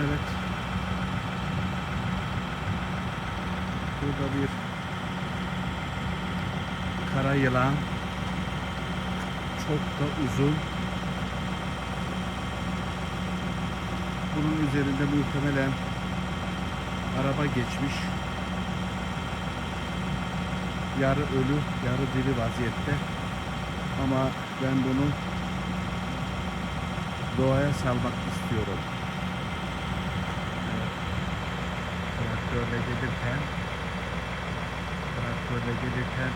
Evet. Burada bir kara yılan. Çok da uzun. Bunun üzerinde muhtemelen araba geçmiş. Yarı ölü, yarı diri vaziyette. Ama ben bunu doğaya salmak istiyorum. Evet. Traktörle gelirken traktörle gelirken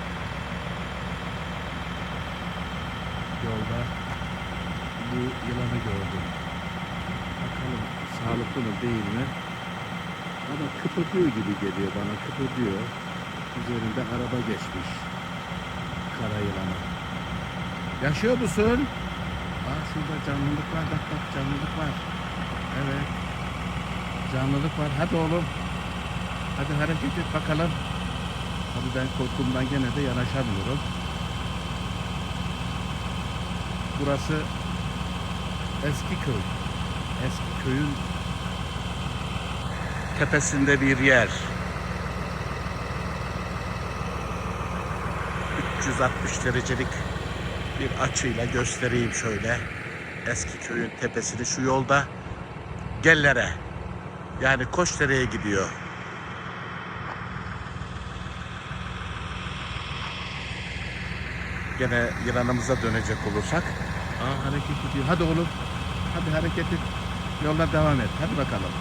yolda bu yılanı gördüm. Bakalım sağlıklı mı değil mi? Ama kıpırdıyor gibi geliyor bana kıpırdıyor. Üzerinde araba geçmiş. Kara yılanı. Yaşıyor musun? Aa şurada canlılık var bak bak canlılık var. Evet. Canlılık var. Hadi oğlum. Hadi hareket et bakalım. Tabii ben korkumdan gene de yanaşamıyorum. Burası eski köy. Eski köyün tepesinde bir yer. 360 derecelik bir açıyla göstereyim şöyle. Eski köyün tepesini şu yolda Gellere yani Koçdere'ye gidiyor. Gene yılanımıza dönecek olursak. Aa hareket ediyor. Hadi oğlum. Hadi hareket et. Yoluna devam et. Hadi bakalım.